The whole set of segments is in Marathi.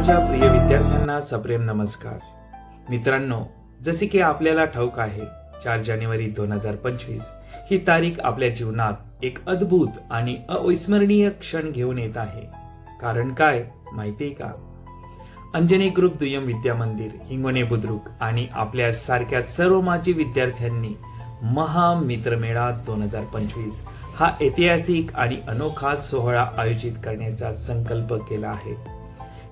माझ्या प्रिय विद्यार्थ्यांना सप्रेम नमस्कार. मित्रांनो जसे की आपल्याला ठाऊक आहे चार जानेवारी दोन हजार पंचवीस ही तारीख आपल्या जीवनात एक अद्भुत आणि अविस्मरणीय क्षण घेऊन येत आहे. कारण काय माहितीये का? अंजनी ग्रुप दुय्यम विद्या मंदिर हिंगोणे बुद्रुक आणि आपल्या सारख्या सर्व माजी विद्यार्थ्यांनी महामित्रमेळा दोन हजार पंचवीस हा ऐतिहासिक आणि अनोखा सोहळा आयोजित करण्याचा संकल्प केला आहे.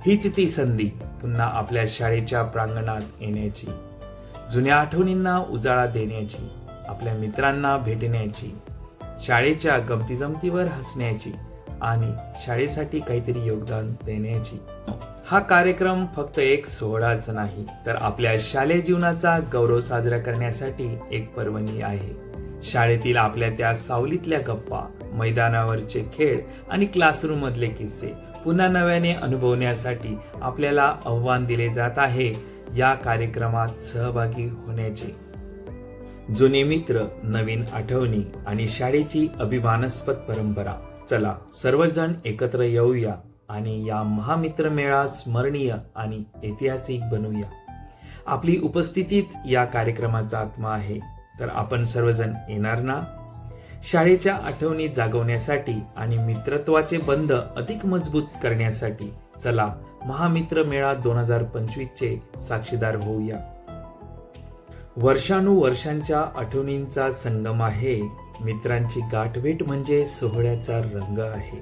हीच ती संधी पुन्हा आपल्या शाळेच्या प्रांगणात येण्याची. जुन्या आठवणींना उजाळा देण्याची आपल्या मित्रांना भेटण्याची शाळेच्या गमतीजमतीवर हसण्याची आणि शाळेसाठी काहीतरी योगदान देण्याची. हा कार्यक्रम फक्त एक सोहळाच नाही तर आपल्या शालेय जीवनाचा गौरव साजरा करण्यासाठी एक पर्वणी आहे. शाळेतील आपल्या त्या सावलीतल्या गप्पा मैदानावरचे खेळ आणि क्लासरूम मधले किस्से पुन्हा नव्याने अनुभवण्यासाठी आपल्याला आव्हान दिले जात आहे. या कार्यक्रमात सहभागी होण्याचे. जुने मित्र नवीन आठवणी आणि शाळेची अभिमानास्पद परंपरा. चला सर्वजण एकत्र येऊया आणि या महामित्र मेळा स्मरणीय आणि ऐतिहासिक बनवूया आपली उपस्थितीच या कार्यक्रमाचा आत्मा आहे. तर आपण सर्वजण येणार ना? शाळेच्या आठवणी जागवण्यासाठी आणि मित्रत्वाचे बंध अधिक मजबूत करण्यासाठी चला महामित्र मेळा दोन हजार पंचवीसचे साक्षीदार होऊया. वर्षानुवर्षांच्या आठवणींचा संगम आहे. मित्रांची गाठभेट म्हणजे सोहळ्याचा रंग आहे.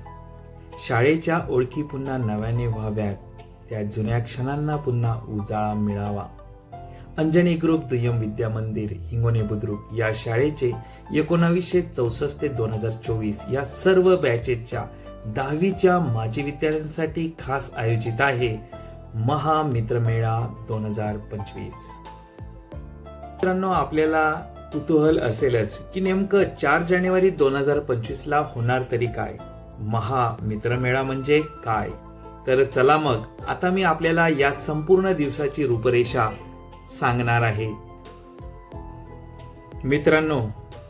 शाळेच्या ओळखी पुन्हा नव्याने व्हाव्यात. त्या जुन्या क्षणांना पुन्हा उजाळा मिळावा. अंजनी ग्रुप दुय्यम विद्या मंदिर हिंगोणे बुद्रुक या शाळेचे एकोणावीसशे चौसष्ट ते दोन हजार चोवीस या सर्व बॅचेसच्या दहावीच्या माजी विद्यार्थ्यांसाठी खास आयोजित आहे महामित्रमेळा दोन हजार पंचवीस. मित्रांनो आपल्याला कुतूहल असेलच की नेमकं चार जानेवारी दोन हजार पंचवीस ला होणार तरी काय? महामित्रमेळा म्हणजे काय? तर चला मग आता मी आपल्याला या संपूर्ण दिवसाची रूपरेषा सांगणार आहे. मित्रांनो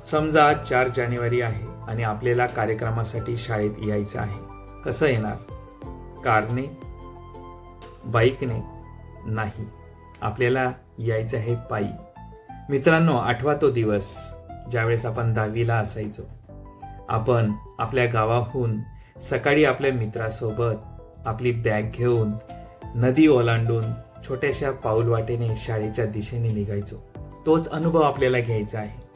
समजा चार जानेवारी आहे आणि आपल्याला कार्यक्रमासाठी शाळेत यायचं आहे. कसं येणार? कारने? बाईकने? नाही. आपल्याला यायचं आहे पायी. मित्रांनो आठवा तो दिवस ज्यावेळेस आपण दहावीला असायचो. आपण आपल्या गावाहून सकाळी आपल्या मित्रासोबत आपली बॅग घेऊन नदी ओलांडून छोट्याशा पाऊलवाटेने शाळेच्या दिशेने निघायचो. तोच अनुभव आपल्याला घ्यायचा आहे.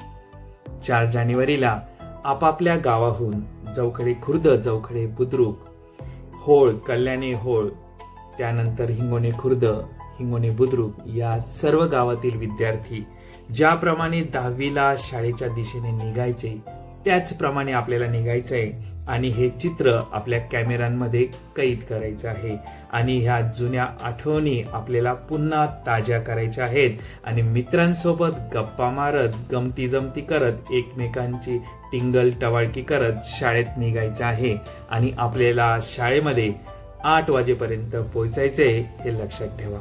चार जानेवारीला आपापल्या गावाहून जवखडे खुर्द जवखडे बुद्रुक होळ कल्याणी होळ त्यानंतर हिंगोणे खुर्द हिंगोणे बुद्रुक या सर्व गावातील विद्यार्थी ज्याप्रमाणे दहावीला शाळेच्या दिशेने निघायचे त्याचप्रमाणे आपल्याला निघायचं आहे आणि हे चित्र आपल्या कॅमेऱ्यांमध्ये कैद करायचं आहे. आणि ह्या जुन्या आठवणी आपल्याला पुन्हा ताज्या करायच्या आहेत. आणि मित्रांसोबत गप्पा मारत गमती जमती करत एकमेकांची टिंगल टवाळकी करत शाळेत निघायचं आहे. आणि आपल्याला शाळेमध्ये आठ वाजेपर्यंत पोहोचायचे हे लक्षात ठेवा.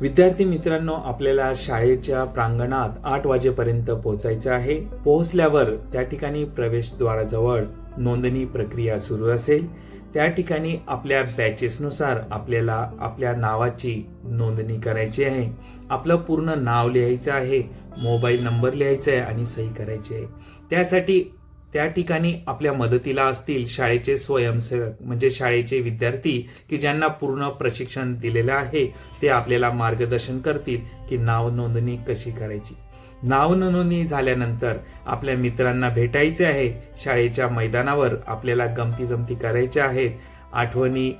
विद्यार्थी मित्रांनो आपल्याला शाळेच्या प्रांगणात आठ वाजेपर्यंत पोहोचायचं आहे. पोहोचल्यावर त्या ठिकाणी प्रवेशद्वाराजवळ नोंदणी प्रक्रिया सुरू असेल. त्या ठिकाणी आपल्या बॅचेसनुसार आपल्याला आपल्या नावाची नोंदणी करायची आहे. आपलं पूर्ण नाव लिहायचं आहे मोबाईल नंबर लिहायचा आहे आणि सही करायची आहे. त्यासाठी त्या ठिकाणी आपल्या मदतीला असतील शाळेचे स्वयंसेवक म्हणजे शाळेचे विद्यार्थी की ज्यांना पूर्ण प्रशिक्षण दिलेलं आहे ते आपल्याला मार्गदर्शन करतील की नाव नोंदणी कशी करायची. नाव नोंदणी झाल्यानंतर आपल्या मित्रांना भेटायचे आहे शाळेच्या मैदानावर आपल्याला गमती जमती करायच्या आहेत आठवणी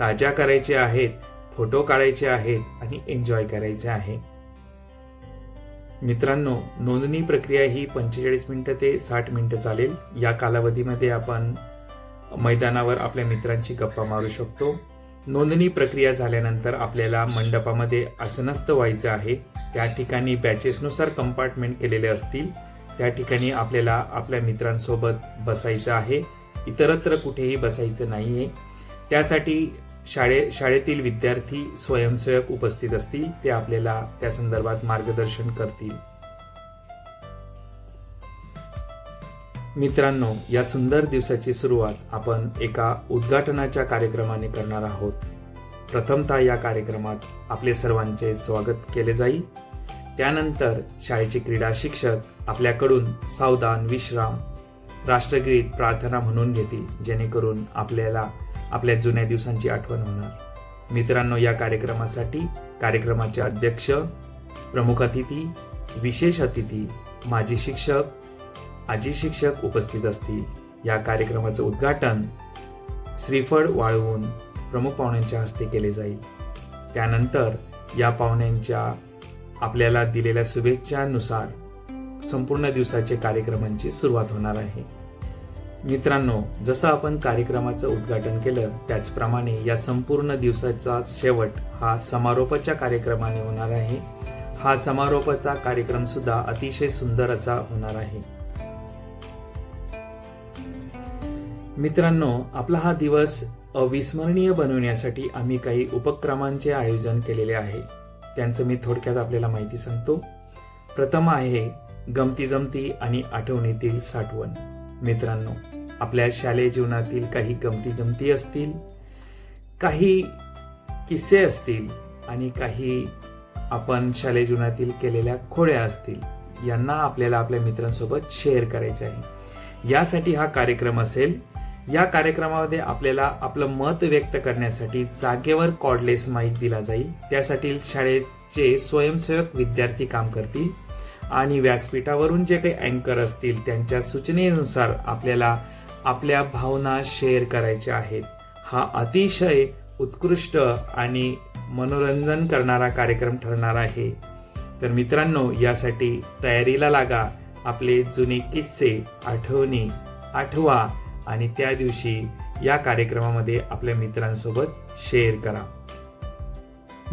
ताज्या करायच्या आहेत फोटो काढायचे आहेत आणि एन्जॉय करायचे आहे. मित्रांनो नोंदणी प्रक्रिया ही पंचेचाळीस मिनटं ते साठ मिनटं चालेल. या कालावधीमध्ये आपण मैदानावर आपल्या मित्रांची गप्पा मारू शकतो. नोंदणी प्रक्रिया झाल्यानंतर आपल्याला मंडपामध्ये आसनस्थ व्हायचं आहे. त्या ठिकाणी बॅचेसनुसार कंपार्टमेंट केलेले असतील. त्या ठिकाणी आपल्याला आपल्या मित्रांसोबत बसायचं आहे. इतरत्र कुठेही बसायचं नाही आहे त्यासाठी शाळे शाळेतील विद्यार्थी स्वयंसेवक उपस्थित असतील ते आपल्याला त्या संदर्भात मार्गदर्शन करतील. मित्रांनो या सुंदर दिवसाची सुरुवात आपण एका उद्घाटनाच्या कार्यक्रमाने करणार आहोत. प्रथमतः या कार्यक्रमात आपले सर्वांचे स्वागत केले जाईल. त्यानंतर शाळेचे क्रीडा शिक्षक आपल्याकडून सावधान विश्राम राष्ट्रगीत प्रार्थना म्हणून घेतील जेणेकरून आपल्याला आपल्या जुन्या दिवसांची आठवण होणार. मित्रांनो या कार्यक्रमासाठी कार्यक्रमाचे अध्यक्ष प्रमुख अतिथी विशेष अतिथी माजी शिक्षक आजी शिक्षक उपस्थित असतील. या कार्यक्रमाचं उद्घाटन श्रीफळ वाळवून प्रमुख पाहुण्यांच्या हस्ते केले जाईल. त्यानंतर या पाहुण्यांच्या आपल्याला दिलेल्या शुभेच्छानुसार संपूर्ण दिवसाचे कार्यक्रमांची सुरुवात होणार आहे. मित्रांनो जसं आपण कार्यक्रमाचं उद्घाटन केलं त्याचप्रमाणे या संपूर्ण दिवसाचा शेवट हा समारोपाच्या कार्यक्रमाने होणार आहे. हा समारोपाचा कार्यक्रम सुद्धा अतिशय सुंदर असा होणार आहे. मित्रांनो आपला हा दिवस अविस्मरणीय बनवण्यासाठी आम्ही काही उपक्रमांचे आयोजन केलेले आहे. त्यांचं मी थोडक्यात आपल्याला माहिती सांगतो. प्रथम आहे गमती जमती आणि आठवणीतील साठवण. मित्रांनो आपल्या शालेय जीवनातील काही गमती जमती असतील काही किस्से असतील आणि काही आपण शालेय जीवनातील केलेल्या खोड्या असतील यांना आपल्याला आपल्या मित्रांसोबत शेअर करायचं आहे. यासाठी हा कार्यक्रम असेल. या कार्यक्रमामध्ये आपल्याला आपलं मत व्यक्त करण्यासाठी जागेवर कॉर्डलेस माईक दिला जाईल. त्यासाठी शाळेचे स्वयंसेवक विद्यार्थी काम करतील आणि व्यासपीठावरून जे काही अँकर असतील त्यांच्या सूचनेनुसार आपल्याला आपल्या भावना शेअर करायच्या आहेत. हा अतिशय उत्कृष्ट आणि मनोरंजन करणारा कार्यक्रम ठरणार आहे. तर मित्रांनो यासाठी तयारीला लागा. आपले जुने किस्से आठवणी आठवा आणि त्या दिवशी या कार्यक्रमामध्ये आपल्या मित्रांसोबत शेअर करा.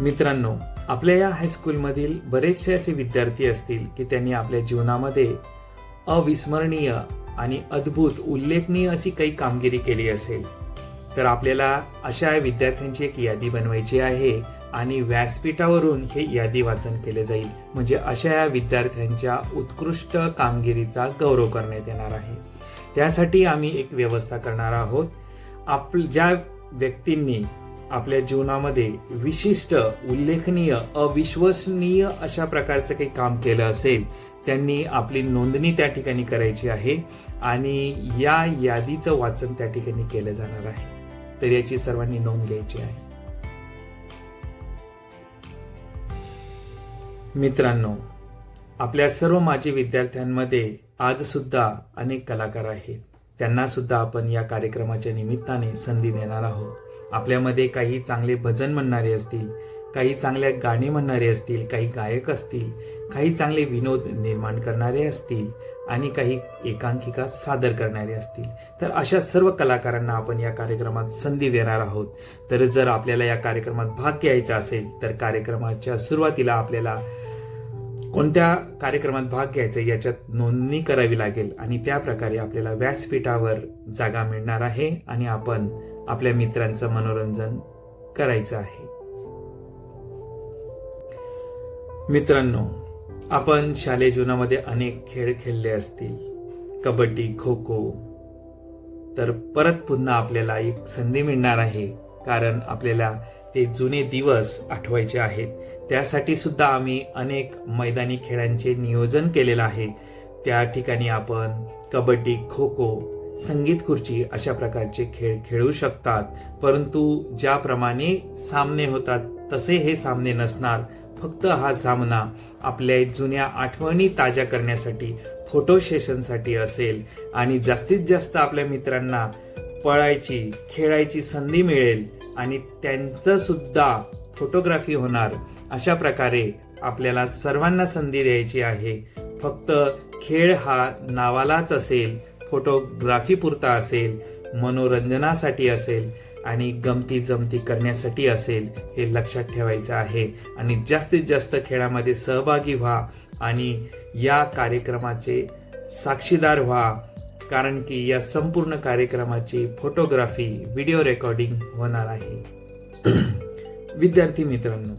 मित्रांनो आपल्या या हायस्कूलमधील बरेचसे असे विद्यार्थी असतील की त्यांनी आपल्या जीवनामध्ये अविस्मरणीय आणि अद्भुत उल्लेखनीय अशी काही कामगिरी केली असेल तर आपल्याला अशा विद्यार्थ्यांची एक यादी बनवायची आहे आणि व्यासपीठावरून हे यादी वाचन केले जाईल. म्हणजे अशा या विद्यार्थ्यांच्या उत्कृष्ट कामगिरीचा गौरव करण्यात येणार आहे. त्यासाठी आम्ही एक व्यवस्था करणार आहोत. आप ज्या व्यक्तींनी आपल्या जीवनामध्ये विशिष्ट उल्लेखनीय अविश्वसनीय अशा प्रकारचं काही काम केलं असेल त्यांनी आपली नोंदणी त्या ठिकाणी करायची आहे आणि या यादीचं वाचन त्या ठिकाणी केलं जाणार आहे. तर याची सर्वांनी नोंद घ्यायची आहे. मित्रांनो आपल्या सर्व माजी विद्यार्थ्यांमध्ये आज सुद्धा अनेक कलाकार आहेत. त्यांना सुद्धा आपण या कार्यक्रमाच्या निमित्ताने संधी देणार आहोत. आपल्यामध्ये काही चांगले भजन म्हणणारे असतील काही चांगल्या गाणे म्हणणारे असतील काही गायक असतील काही चांगले विनोद निर्माण करणारे असतील आणि काही एकांकिका सादर करणारे असतील. तर अशा सर्व कलाकारांना आपण या कार्यक्रमात संधी देणार आहोत. तर जर आपल्याला या कार्यक्रमात भाग घ्यायचा असेल तर कार्यक्रमाच्या सुरुवातीला आपल्याला कोणत्या कार्यक्रमात भाग घ्यायचा याच्यात नोंदणी करावी लागेल आणि त्या प्रकारे आपल्याला व्यासपीठावर जागा मिळणार आहे आणि आपण आपल्या मित्रांचं मनोरंजन करायचं आहे. मित्रांनो आपण शालेय जीवनामध्ये अनेक खेळ खेळले असतील. कबड्डी खो खो तर परत पुन्हा आपल्याला एक संधी मिळणार आहे कारण आपल्याला ते जुने दिवस आठवायचे आहेत. त्यासाठी सुद्धा आम्ही अनेक मैदानी खेळांचे नियोजन केलेलं आहे. त्या ठिकाणी आपण कबड्डी खो खो संगीत खुर्ची अशा प्रकारचे खेळ खेळू शकतात. परंतु ज्याप्रमाणे सामने होतात तसे हे सामने नसणार. फक्त हा सामना आपल्या जुन्या आठवणी ताज्या करण्यासाठी फोटो सेशनसाठी असेल. आणि जास्तीत जास्त आपल्या मित्रांना पळायची खेळायची संधी मिळेल आणि त्यांचं सुद्धा फोटोग्राफी होणार अशा प्रकारे आपल्याला सर्वांना संधी द्यायची आहे. फक्त खेळ हा नावालाच असेल फोटोग्राफी पुरता असेल मनोरंजनासाठी असेल आणि गमती जमती करण्यासाठी असेल हे लक्षात ठेवायचं आहे. आणि जास्तीत जास्त खेळामध्ये सहभागी व्हा आणि या कार्यक्रमाचे साक्षीदार व्हा. कारण की या संपूर्ण कार्यक्रमाची फोटोग्राफी व्हिडिओ रेकॉर्डिंग होणार आहे. विद्यार्थी मित्रांनो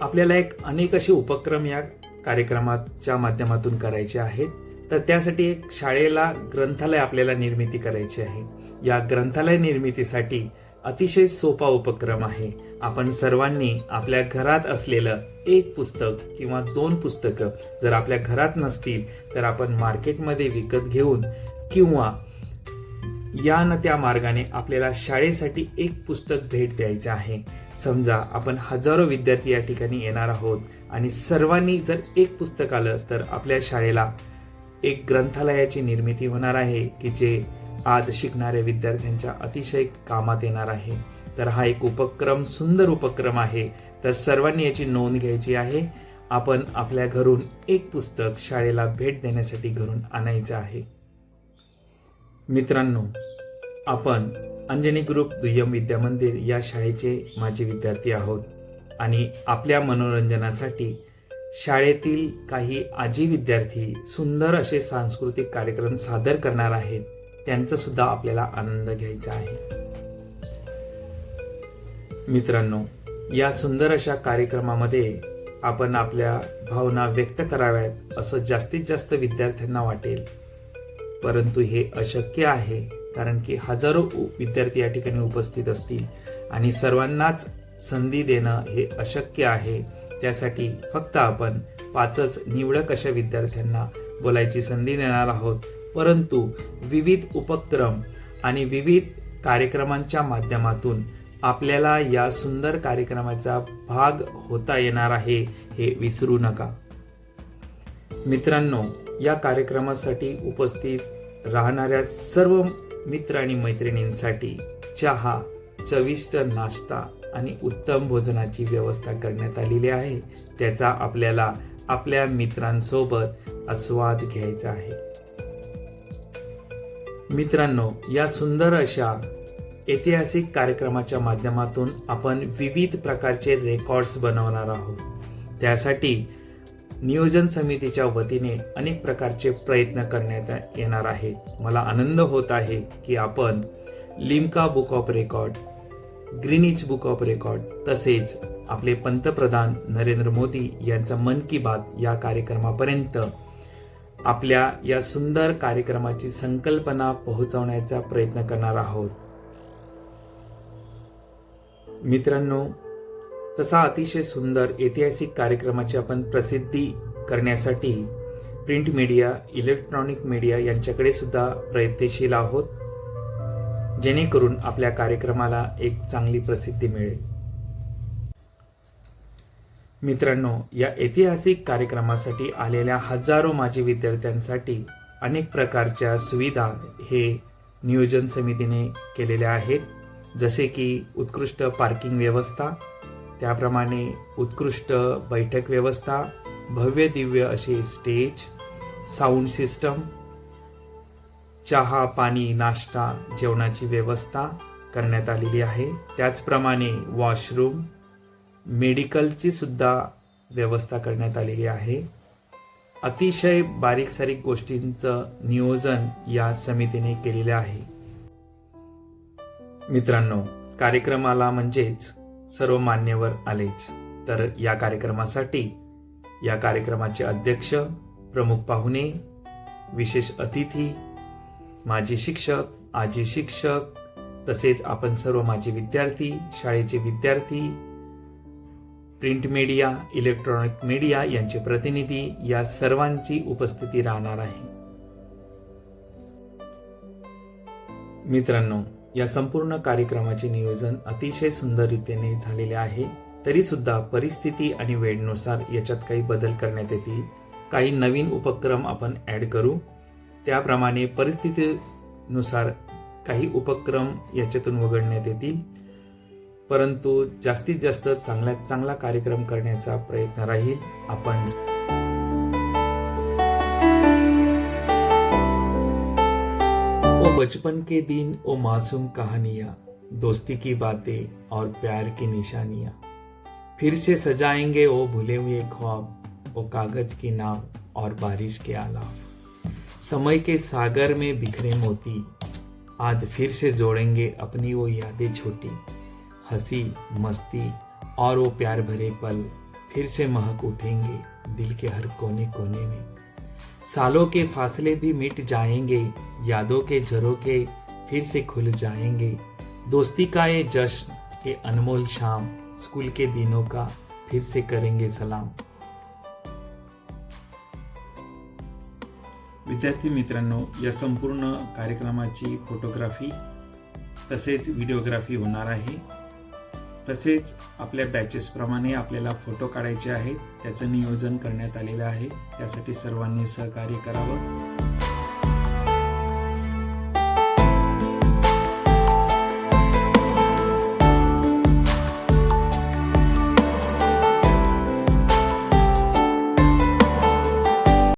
आपल्याला एक अनेक असे उपक्रम या कार्यक्रमाच्या माध्यमातून करायचे आहेत. तर त्यासाठी एक शाळेला ग्रंथालय आपल्याला निर्मिती करायची आहे. या ग्रंथालय निर्मितीसाठी अतिशय सोपा उपक्रम आहे. आपण सर्वांनी आपल्या घरात असलेलं एक पुस्तक किंवा दोन पुस्तकं जर आपल्या घरात नसतील तर आपण मार्केटमध्ये विकत घेऊन किंवा या न त्या मार्गाने आपल्याला शाळेसाठी एक पुस्तक भेट द्यायचं आहे. समजा आपण हजारो विद्यार्थी या ठिकाणी येणार आहोत आणि सर्वांनी जर एक पुस्तक आलं तर आपल्या शाळेला एक ग्रंथालयाची निर्मिती होणार आहे की जे आज शिकणाऱ्या विद्यार्थ्यांच्या अतिशय कामात येणार आहे. तर हा एक उपक्रम सुंदर उपक्रम आहे. तर सर्वांनी याची नोंद घ्यायची आहे. आपण आपल्या घरून एक पुस्तक शाळेला भेट देण्यासाठी घरून आणायचं आहे. मित्रांनो आपण अंजनी ग्रुप दुय्यम विद्या मंदिर या शाळेचे माझे विद्यार्थी आहोत. आणि आपल्या मनोरंजनासाठी शाळेतील काही आजी विद्यार्थी सुंदर असे सांस्कृतिक कार्यक्रम सादर करणार आहेत. त्यांचा सुद्धा आपल्याला आनंद घ्यायचा आहे. मित्रांनो या सुंदर अशा कार्यक्रमामध्ये आपण आपल्या भावना व्यक्त कराव्यात असं जास्तीत जास्त विद्यार्थ्यांना वाटेल. परंतु हे अशक्य आहे कारण की हजारो विद्यार्थी या ठिकाणी उपस्थित असतील आणि सर्वांनाच संधी देणं हे अशक्य आहे. त्यासाठी फक्त आपण पाचच निवडक अशा विद्यार्थ्यांना बोलायची संधी देणार आहोत. परंतु विविध उपक्रम आणि विविध कार्यक्रमांच्या माध्यमातून आपल्याला या सुंदर कार्यक्रमाचा भाग होता येणार आहे हे विसरू नका. मित्रांनो या कार्यक्रमासाठी उपस्थित राहणाऱ्या सर्व मित्र आणि मैत्रिणींसाठी चहा चविष्ट नाश्ता आणि उत्तम भोजनाची व्यवस्था करण्यात आलेली आहे. त्याचा आपल्याला आपल्या मित्रांसोबत आस्वाद घ्यायचा आहे. मित्रांनो या सुंदर अशा ऐतिहासिक कार्यक्रमाच्या माध्यमातून आपण विविध प्रकारचे रेकॉर्ड्स बनवणार आहोत. त्यासाठी नियोजन समितीच्या वतीने अनेक प्रकारचे प्रयत्न करण्यात येणार आहेत. मला आनंद होत आहे की आपण Limca book of record Greenwich book of record तसेच आपले पंतप्रधान नरेंद्र मोदी यांचा मन की बात या कार्यक्रमापर्यंत आपल्या या सुंदर कार्यक्रमाची संकल्पना पोहोचवण्याचा प्रयत्न करणार आहोत. मित्रांनो तसा अतिशय सुंदर ऐतिहासिक कार्यक्रमाची आपण प्रसिद्धी करण्यासाठी प्रिंट मीडिया इलेक्ट्रॉनिक मीडिया यांच्याकडे सुद्धा प्रयत्नशील आहोत. जेणेकरून आपल्या कार्यक्रमाला एक चांगली प्रसिद्धी मिळेल. मित्रांनो या ऐतिहासिक कार्यक्रमासाठी आलेल्या हजारो माजी विद्यार्थ्यांसाठी अनेक प्रकारच्या सुविधा हे नियोजन समितीने केलेल्या आहेत. जसे की उत्कृष्ट पार्किंग व्यवस्था त्याप्रमाणे उत्कृष्ट बैठक व्यवस्था भव्य दिव्य असे स्टेज साऊंड सिस्टम चहा पाणी नाश्ता जेवणाची व्यवस्था करण्यात आलेली आहे. त्याचप्रमाणे वॉशरूम मेडिकलची सुद्धा व्यवस्था करण्यात आलेली आहे. अतिशय बारीक सारीक गोष्टींचं नियोजन या समितीने केलेले आहे. मित्रांनो कार्यक्रमाला म्हणजेच सर्व मान्यवर आलेच. तर या कार्यक्रमासाठी या कार्यक्रमाचे अध्यक्ष प्रमुख पाहुणे विशेष अतिथी माजी शिक्षक आजी शिक्षक तसेच आपण सर्व माझे विद्यार्थी शाळेचे विद्यार्थी प्रिंट मीडिया इलेक्ट्रॉनिक मीडिया यांचे प्रतिनिधी या सर्वांची उपस्थिती राहणार आहे. मित्रांनो या संपूर्ण कार्यक्रमाचे नियोजन अतिशय सुंदर रीतीने झालेले आहे तरी सुद्धा परिस्थिती आणि वेळेनुसार याच्यात काही बदल करण्यात येतील काही नवीन उपक्रम आपण ॲड करू. त्याप्रमाणे परिस्थितीनुसार काही उपक्रम याच्यातून वगळण्यात येतील. परंतु जास्तीत जास्त चांगल्यात चांगला कार्यक्रम करण्याचा प्रयत्न राहील आपण. ओ बचपन के दिन ओ मासूम कहानियां दोस्ती की बातें और प्यार की निशानियां। फिर से सजाएंगे ओ भूले हुए ख्वाब ओ कागज की नाव और बारिश के आलाव समय के सागर में बिखरे मोती आज फिर से जोड़ेंगे अपनी वो यादें छोटी। हंसी मस्ती और वो प्यार भरे पल फिर से महक उठेंगे दिल के हर कोने कोने में। सालों के फासले भी मिट जाएंगे यादों के झरोके फिर से खुल जाएंगे। दोस्ती का ये जश्न ये अनमोल शाम स्कूल के दिनों का फिर से करेंगे सलाम। विद्यार्थी मित्रांनो या संपूर्ण कार्यक्रमाची फोटोग्राफी तसेच व्हिडिओग्राफी होणार आहे. तसेच आपल्या बॅचेसप्रमाणे आपल्याला फोटो काढायचे आहेत. त्याचं नियोजन करण्यात आलेलं आहे. त्यासाठी सर्वांनी सहकार्य करावं.